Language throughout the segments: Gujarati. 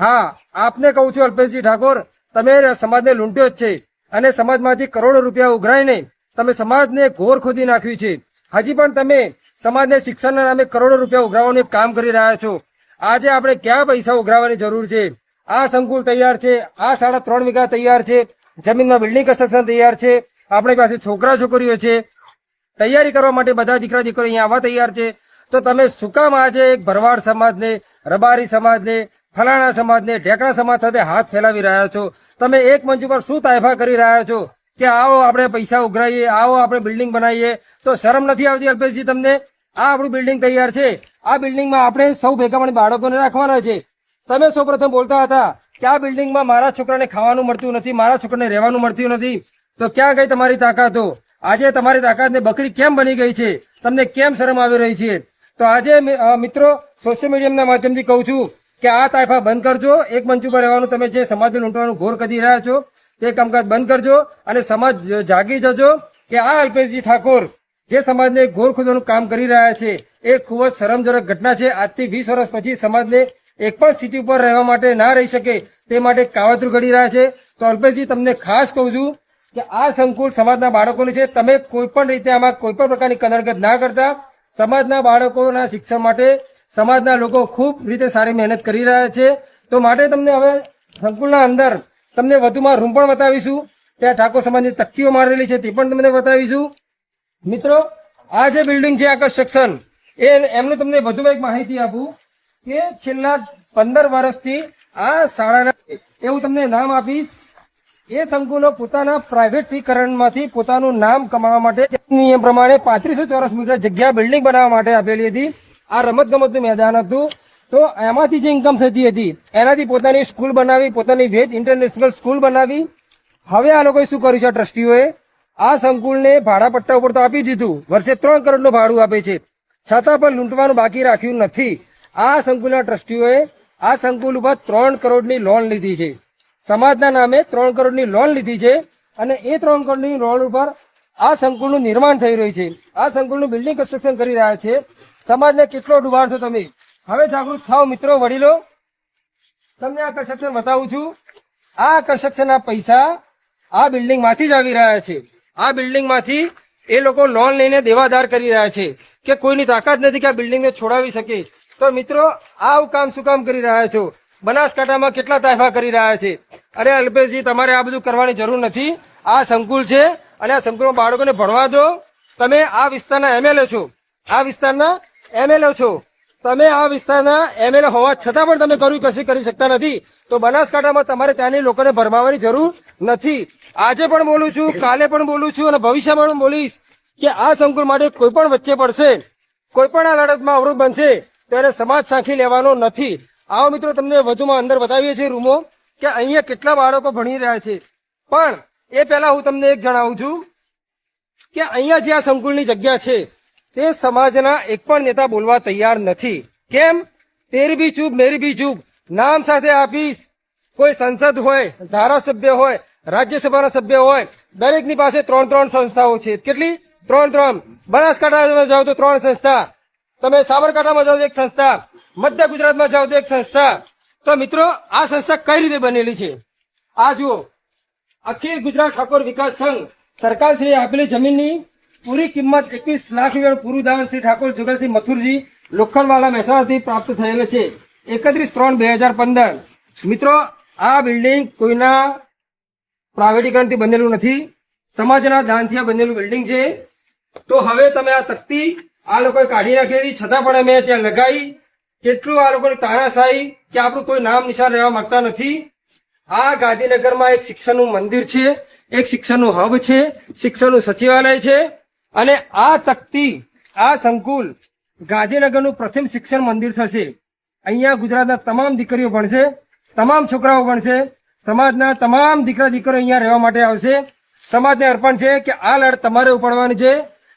હા, આપને કહું છું, અલ્પેશજી ઠાકોર, તમે સમાજને લૂંટ્યો જ છે અને સમાજમાંથી કરોડો રૂપિયા ઉઘરાઈને તમે સમાજને ઘોર ખોદી નાખ્યું છે. હજી પણ તમે સમાજને શિક્ષણના નામે કરોડો રૂપિયા ઉઘરાવવાનું કામ કરી રહ્યા છો. આજે આપણે ક્યાં પૈસા ઉઘરાવવાની જરૂર છે? આ સંકુલ તૈયાર છે, આ સાડા ત્રણ વીઘા તૈયાર છે, જમીનમાં બિલ્ડિંગ કન્સ્ટ્રક્શન તૈયાર છે, આપણી પાસે છોકરા છોકરીઓ છે. તૈયારી કરવા માટે બધા દીકરા દીકરીઓ અહીંયા આવવા તૈયાર છે. તો તમે શું કામ આજે એક ભરવાડ સમાજને, રબારી સમાજને ફલાણા સમાજને ઢેકણા સમાજ સાથે હાથ ફેલાવી રહ્યા છો. તમે એક મંચ ઉપર શું તાયફા કરી રહ્યા છો? કે આવો આપણે પૈસા ઉઘરાઈએ, આવો આપણે બિલ્ડિંગ બનાવીએ, તો શરમ નથી આવતી અલ્પેશજી તમને? આ આપણું બિલ્ડિંગ તૈયાર છે. આ બિલ્ડિંગમાં આપણે સૌ ભેગા મળીને બાળકોને રાખવાના છે. તમે સૌ પ્રથમ બોલતા હતા કે આ બિલ્ડિંગમાં મારા છોકરાને ખાવાનું મળતું નથી, મારા છોકરાને રહેવાનું મળતું નથી. તો ક્યાં ગઈ તમારી તાકાતો આજે તમારી તાકાતને બકરી કેમ બની ગઈ છે? તમને કેમ શરમ આવી રહી છે? તો આજે મિત્રો સોશિયલ મીડિયાના માધ્યમથી કહું છું કે આ તાયફા બંધ કરજો. એક મંચ ઉપર રહેવાનું તમે જે સમાજને લૂંટવાનું ઘોર કરી રહ્યા છો, તે કામકાજ બંધ કરજો અને સમાજ જાગી જજો કે આ અલ્પેશજી ઠાકોર જે સમાજને ઘોર ખોદવાનું કામ કરી રહ્યા છે, એ ખૂબ જ શરમજનક ઘટના છે. આજથી વીસ વર્ષ પછી સમાજને એક પણ સ્થિતિ ઉપર રહેવા માટે ના રહી શકે તે માટે કાવતરું ઘડી રહ્યા છે. તો અલ્પેશજી, તમને ખાસ કહું છું કે આ સંકુલ સમાજના બાળકોની છે, તમે કોઈ પણ રીતે આમાં કોઈ પણ પ્રકારની કનડગત ના કરતા, સમાજના બાળકોના શિક્ષણ માટે સમાજના લોકો ખૂબ રીતે સારી મહેનત કરી રહ્યા છે. તો માટે તમને હવે સંકુલના અંદર તમને વધુમાં રૂમ પણ બતાવીશું. ત્યાં ઠાકોર સમાજની તકતીઓ મારેલી છે, તે પણ તમને બતાવીશું. મિત્રો, આ જે બિલ્ડિંગ છે, આ સેક્શન એ એમનું તમને વધુમાં એક માહિતી આપું કે છેલ્લા પંદર વર્ષથી આ શાળાના એવું તમને નામ આપીશ એ સંકુલો પોતાના પ્રાઇવેટીકરણમાંથી પોતાનું નામ કમાવા માટે નિયમ પ્રમાણે પાંત્રીસો ચોરસ મીટર જગ્યા બિલ્ડિંગ બનાવવા માટે આપેલી હતી. આ રમત ગમતનું મેદાન હતું. તો એમાંથી જે ઇન્કમ થતી હતી, એનાથી પોતાની સ્કૂલ બનાવી, પોતાની વેદ ઇન્ટરનેશનલ સ્કૂલ બનાવી. હવે આ લોકોએ શું કર્યું છે ટ્રસ્ટીઓએ? આ સંકુલને ભાડા પટ્ટા ઉપર તો આપી દીધું. વર્ષે ત્રણ કરોડનું ભાડું આપે છે. છતાં પણ લૂંટવાનું બાકી રાખ્યું નથી. આ સંકુલના ટ્રસ્ટીઓએ આ સંકુલ ઉપર ત્રણ કરોડની લોન લીધી છે. સમાજના નામે ત્રણ કરોડની લોન લીધી છે અને એ ત્રણ કરોડની લોન ઉપર આ સંકુલનું નિર્માણ થઈ રહ્યું છે. આ સંકુલનું બિલ્ડિંગ કન્સ્ટ્રક્શન કરી રહ્યા છે. સમાજને કેટલો ડુબાડશો તમે? હવે જાગૃત થાવ મિત્રો, વડીલો. તમને આ કન્સ્ટ્રક્શન બતાવું છું. આ કન્સ્ટ્રક્શનના પૈસા આ બિલ્ડિંગમાંથી જ આવી રહ્યા છે. આ બિલ્ડિંગમાંથી એ લોકો લોન લઈને દેવાદાર કરી રહ્યા છે કે કોઈની તાકાત નથી કે આ બિલ્ડિંગને છોડાવી શકે. તો મિત્રો, આવું કામ શું કામ કરી રહ્યા છો? બનાસકાંઠામાં કેટલા તાયફા કરી રહ્યા છે? અરે અલ્પેશજી, તમારે આ બધું કરવાની જરૂર નથી. આ સંકુલ છે અને આ સંકુલમાં બાળકોને ભણવા દો. તમે આ વિસ્તારના એમએલએ છો. આ વિસ્તારના એમએલએ છો. તમે આ વિસ્તારના એમએલએ હોવા છતાં પણ તમે કર્યું કશું કરી શકતા નથી. તો બનાસકાંઠામાં તમારે ત્યાંની લોકોને ભરમાવાની જરૂર નથી. આજે પણ બોલું છું, કાલે પણ બોલું છું અને ભવિષ્યમાં પણ બોલીશ કે આ સંકુલ માટે કોઈ પણ વચ્ચે પડશે, કોઈ પણ આ લડતમાં અવરોધ બનશે તો એને સમાજ સાંખી લેવાનો નથી. આવો મિત્રો, તમને વધુમાં અંદર બતાવીએ છીએ રૂમો કે અહીંયા કેટલા બાળકો ભણી રહ્યા છે. પણ એ પહેલા હું તમને એક જણાવું છું કે અહીંયા જે આ સંકુલની જગ્યા છે તે સમાજના એક પણ નેતા બોલવા તૈયાર નથી. કેમ? તેરી બી ચૂપ મેરી બી ચૂપ નામ સાથે આપીશ. કોઈ સંસદ હોય, ધારાસભ્ય હોય, રાજ્યસભાના સભ્ય હોય, દરેકની પાસે ત્રણ ત્રણ સંસ્થાઓ છે. કેટલી? ત્રણ ત્રણ. બનાસકાંઠામાં જાઓ તો ત્રણ સંસ્થા. તમે સાબરકાંઠામાં જાઓ તો એક સંસ્થા. મધ્ય ગુજરાતમાં જાઓ તો એક સંસ્થા. તો મિત્રો, આ સંસ્થા કઈ રીતે બનેલી છે? આ જુઓ. અખિલ ગુજરાત ઠાકોર વિકાસ સંઘ. સરકારશ્રીએ આપેલી જમીનની પૂરી કિંમત એકવીસ લાખ રૂપિયા પૂરું દાન શ્રી ઠાકોર જુગલસિંહ મથુરજી લોખંડવાલા મહેસાણાથી પ્રાપ્ત થયેલ છે. એકત્રીસ ત્રણ બે હજાર પંદર. મિત્રો, આ બિલ્ડિંગ કોઈના પ્રાઇવેટીકરણથી બનેલું નથી. સમાજના દાનથી આ બનેલું બિલ્ડિંગ છે. તો હવે તમે આ તકતી આ લોકોએ કાઢી નાખેલી. છતાં પણ અમે ત્યાં લગાવી કેટલું આ લોકોની તાનાશાહી કે આપણું કોઈ નામ નિશાન રહેવા માંગતા નથી. આ ગાંધીનગરમાં એક શિક્ષણનું મંદિર છે. એક શિક્ષણનું હબ છે. શિક્ષણનું સચિવાલય છે. અને આ તકતી, આ સંકુલ ગાંધીનગરનું પ્રથમ શિક્ષણ મંદિર થશે. અહીંયા ગુજરાતના તમામ દીકરીઓ ભણશે, તમામ છોકરાઓ ભણશે, સમાજના તમામ દીકરા દીકરીઓ અહીંયા રહેવા માટે આવશે. સમાજને અર્પણ છે કે આ લડત તમારે ઉપાડવાની છે.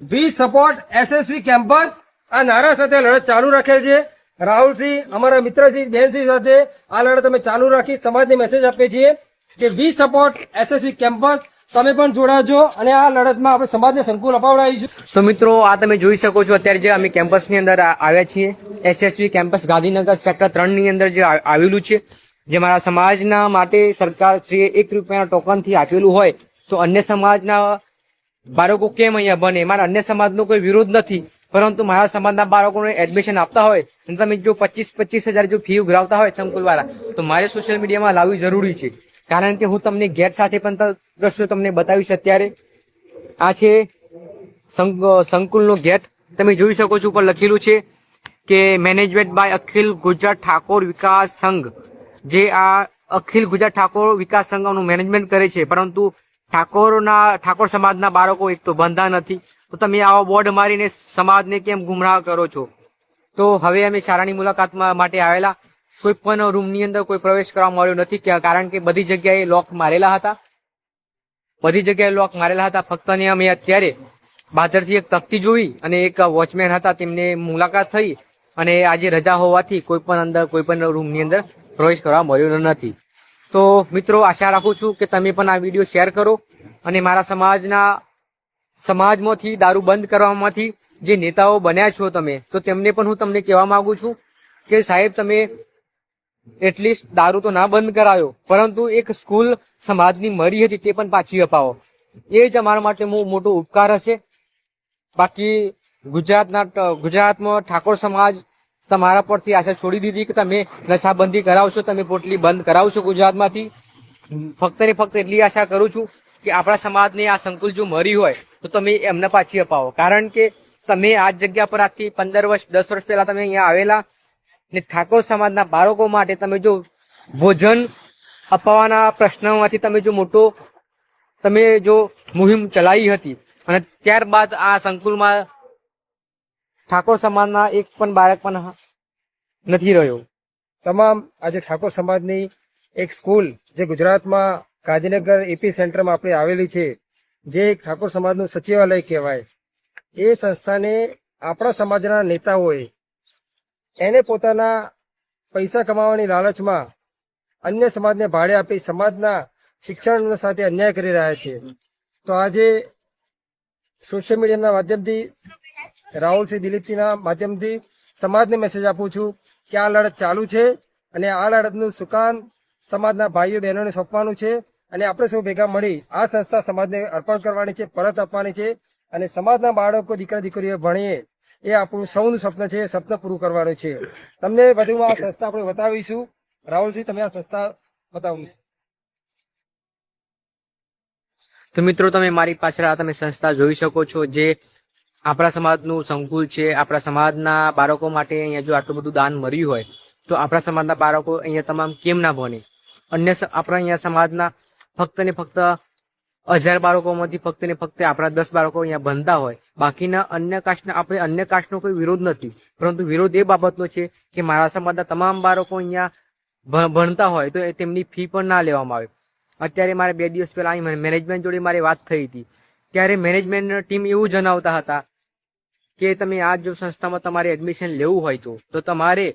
વી સપોર્ટ એસએસવી કેમ્પસ આ નારા સાથે લડત ચાલુ રાખેલ છે. રાહુલસિંહ, અમારા મિત્રસિંહ બહેનસિંહ સાથે આ લડત અમે ચાલુ રાખી સમાજને મેસેજ આપીએ છીએ કે વી સપોર્ટ એસએસવી કેમ્પસ તમે પણ જોડાજો અને આ લડતમાં આપણે સમાજને સંકુલ અપાવડાવીશું. તો મિત્રો, આ તમે જોઈ શકો છો, અત્યારે જે અમે કેમ્પસની અંદર આવ્યા છીએ એસએસવી કેમ્પસ ગાંધીનગર સેક્ટર ત્રણની અંદર જે આવેલું છે, જે મારા સમાજના માટે સરકાર શ્રી એક રૂપિયાના ટોકનથી આપેલું હોય, તો અન્ય સમાજના બાળકો કેમ અહીંયા બને? મારા અન્ય સમાજનો કોઈ વિરોધ નથી, પરંતુ મારા સમાજના બાળકોને એડમિશન આપતા હોય, અને તમે જો પચીસ પચીસ હજાર જો ફી ઉઘરાવતા હોય સંકુલ વાળા તો મારે સોશિયલ મીડિયામાં લાવવી જરૂરી છે. કારણ કે હું તમને ગેટ સાથે પણ દ્રશ્યો તમને બતાવીશ અત્યારે. આ છે સંક- સંકુલનો ગેટ તમે જોઈ શકો છો ઉપર લખેલું છે કે મેનેજમેન્ટ બાય અખિલ ગુજરાત ઠાકોર વિકાસ સંઘ. જે આ અખિલ ગુજરાત ઠાકોર વિકાસ સંઘનું મેનેજમેન્ટ કરે છે. પરંતુ ઠાકોરના ઠાકોર સમાજના બાળકો એક તો બંધા નથી. તો તમે આવો બોર્ડ મારીને સમાજને કેમ ગુમરાહ કરો છો? તો હવે અમે શાળાની મુલાકાતમાં માટે આવેલા. કોઈ પણ રૂમની અંદર કોઈ પ્રવેશ કરવા મળ્યો નથી કારણ કે બધી જગ્યાએ લોક મારેલા હતા. બધી જગ્યાએ લોક મારેલા હતા. ફક્ત ને અમે અત્યારે બહારથી એક તકતી જોઈ અને એક વોચમેન હતા. તેમને મુલાકાત થઈ અને આજે રજા હોવાથી કોઈ પણ અંદર, કોઈ પણ રૂમની અંદર પ્રવેશ કરવા મળ્યો નથી. તો મિત્રો, આશા રાખું છું કે તમે પણ આ વીડિયો શેર કરો અને મારા સમાજના, સમાજમાંથી દારૂ બંધ કરવામાંથી જે નેતાઓ બન્યા છો તમે, તો તેમને પણ હું તમને કહેવા માંગુ છું કે સાહેબ, તમે એટલીસ્ટ દારૂ તો ના બંધ કરાયો. પરંતુ એક સ્કૂલ સમાજની મરી હતી તે પણ પાછી અપાવો. એ જ અમારા માટે મોટો ઉપકાર હશે. બાકી ગુજરાતના ગુજરાતમાં ઠાકોર સમાજ તમારા પરથી આશા છોડી દીધી કે તમે નશાબંધી કરાવશો, તમે પોટલી બંધ કરાવશો ગુજરાતમાંથી. ફક્ત ને ફક્ત એટલી આશા કરું છું કે આપણા સમાજને આ સંકુલ જો મરી હોય, તો તમે એમને પાછી અપાવો. કારણ કે તમે આ જગ્યા પર આજથી પંદર વર્ષ, દસ વર્ષ પહેલા તમે અહીંયા આવેલા ને ઠાકોર સમાજના બાળકો માટે તમે જો ભોજન અપાવવાના પ્રશ્નમાંથી તમે જો મોટો તમે જો મુહિમ ચલાવી હતી અને ત્યારબાદ આ સંકુલમાં ઠાકોર સમાજના એક પણ બાળક પણ નથી રહ્યો. તમામ આજે ઠાકોર સમાજની એક સ્કૂલ જે ગુજરાતમાં ગાંધીનગર એપી સેન્ટરમાં આપણે આવેલી છે, જે ઠાકોર સમાજનું સચિવાલય કહેવાય. એ સંસ્થાને આપણા સમાજના નેતાઓએ એને પોતાના પૈસા કમાવાની લાલચમાં અન્ય સમાજને ભાડે આપી સમાજના શિક્ષણ સાથે અન્યાય કરી રહ્યા છે. તો આજે સોશિયલ મીડિયાના માધ્યમથી રાહુલસિંહ દિલીપસિંહના માધ્યમથી સમાજને મેસેજ આપું છું કે આ લડત ચાલુ છે અને આ લડતનું સુકાન સમાજના ભાઈઓ બહેનોને સોંપવાનું છે અને આપણે સૌ ભેગા મળી આ સંસ્થા સમાજને અર્પણ કરવાની છે, પરત આપવાની છે અને સમાજના બાળકો, દીકરા, દીકરીઓ ભણીએ એ આપણું સૌનું સ્વપ્ન છે, એ સ્વપ્ન પૂરું કરવાનું છે. તમને વધુમાં આ સંસ્થા આપણે બતાવીશું. રાહુલસિંહ, તમે આ સંસ્થા બતાવું. તો મિત્રો, તમે મારી પાછળ આ તમે સંસ્થા જોઈ શકો છો જે આપણા સમાજનું સંકુલ છે. આપણા સમાજના બાળકો માટે અહીંયા જો આટલું બધું દાન મળ્યું હોય, તો આપણા સમાજના બાળકો અહીંયા તમામ કેમ ના બને અન્ય આપણા અહીંયા સમાજના ફક્ત ને ફક્ત હજાર બાળકોમાંથી ફક્ત ને ફક્ત આપણા દસ બાળકો અહીંયા ભણતા હોય. બાકીના અન્ય કાસ્ટના આપણે અન્ય કાસ્ટનો કોઈ વિરોધ નથી. પરંતુ વિરોધ એ બાબતનો છે કે મારા સમાજના તમામ બાળકો અહીંયા ભણતા હોય તો તેમની ફી પણ ના લેવામાં આવે. અત્યારે મારે બે દિવસ પહેલા અહીં મેનેજમેન્ટ જોડે મારી વાત થઈ હતી. ત્યારે મેનેજમેન્ટ ટીમ એવું જણાવતા હતા કે તમે આ જો સંસ્થામાં તમારે એડમિશન લેવું હોય તો તો તમારે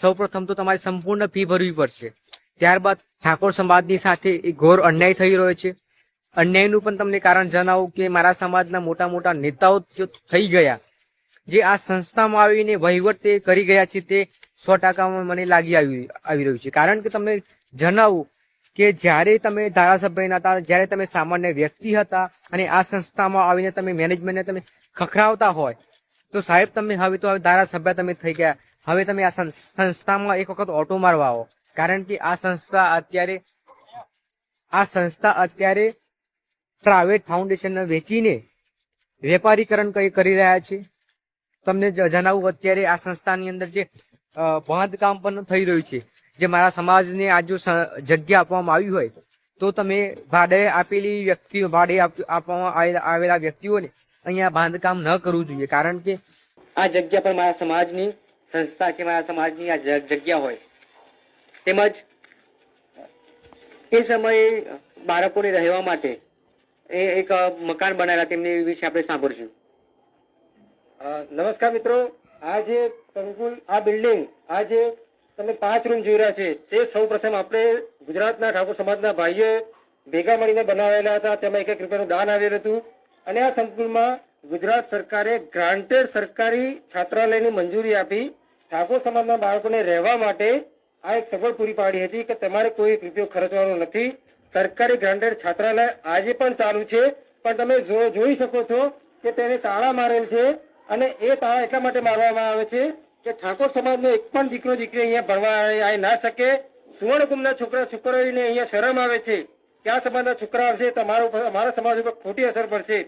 સૌપ્રથમ તો તમારે સંપૂર્ણ ફી ભરવી પડશે. ત્યારબાદ ઠાકોર સમાજની સાથે એ ઘોર અન્યાય થઈ રહ્યો છે. અન્યાયનું પણ તમને કારણ જણાવું કે મારા સમાજના મોટા મોટા નેતાઓ જો થઈ ગયા, જે આ સંસ્થામાં આવીને વહીવટ તે કરી ગયા છે તે સો ટકામાં મને લાગી આવી આવી રહ્યું છે. કારણ કે તમને જણાવું કે જ્યારે તમે ધારાસભ્યના હતા, જ્યારે તમે સામાન્ય વ્યક્તિ હતા અને આ સંસ્થામાં આવીને તમે મેનેજમેન્ટને તમે ખખડાવતા હોય, તો સાહેબ તમે હવે તો હવે ધારાસભ્ય તમે થઈ ગયા. હવે તમે આ સંસ્થામાં એક વખત ઓટો મારવા આવો. કારણ કે આ સંસ્થા અત્યારે, આ સંસ્થા અત્યારે પ્રાઇવેટ ફાઉન્ડેશનને વેચીને વેપારીકરણ કરી રહ્યા છે? તમને જણાવું, અત્યારે આ સંસ્થાની અંદર જે બાંધકામ પણ થઈ રહ્યું છે, જે મારા સમાજને આ જો જગ્યા આપવામાં આવી હોય, તો તમે ભાડે આપેલી વ્યક્તિઓ ભાડે આપ- આપવામાં આવેલા વ્યક્તિઓને અહીંયા બાંધકામ ન કરવું જોઈએ, કારણ કે આ જગ્યા પર મારા સમાજની સંસ્થા કે મારા સમાજની આ જગ્યા હોય, તેમજ એ સમયે બાળકોને રહેવા માટે એ એક મકાન બનાવેલા તેમની વિશે આપણે સાંભળશું. નમસ્કાર મિત્રો. આ જે સંકુલ, આ બિલ્ડિંગ, આ જે તમે પાંચ રૂમ જોઈ રહ્યા છે, તે સૌ પ્રથમ આપણે ગુજરાતના ઠાકોર સમાજના ભાઈઓ ભેગા મળીને બનાવેલા હતા. તેમાં એક એક રૂપિયાનું દાન આવેલું હતું. અને આ સંકુલમાં ગુજરાત સરકારે ગ્રાન્ટેડ સરકારી છાત્રાલયની મંજૂરી આપી ઠાકોર સમાજના બાળકોને રહેવા માટે આ એક સગવડ પૂરી પાડી હતી કે તમારે કોઈ રૂપિયો ખર્ચવાનો નથી. સરકારી ગ્રાન્ટેડ છાત્રાલય આજે પણ ચાલુ છે. પણ તમે જોઈ શકો છો કે તેને તાળા મારેલ છે અને એ તાળા એટલા માટે મારવામાં આવે છે કે ઠાકોર સમાજનો એક પણ દીકરો દીકરી અહીંયા ભણવા આવી ના શકે. સુવર્ણકુંભના છોકરા છોકરાઓને અહીંયા શરમ આવે છે. કે આ સમાજના છોકરા આવશે તો અમારા અમારા સમાજ ઉપર ખોટી અસર પડશે.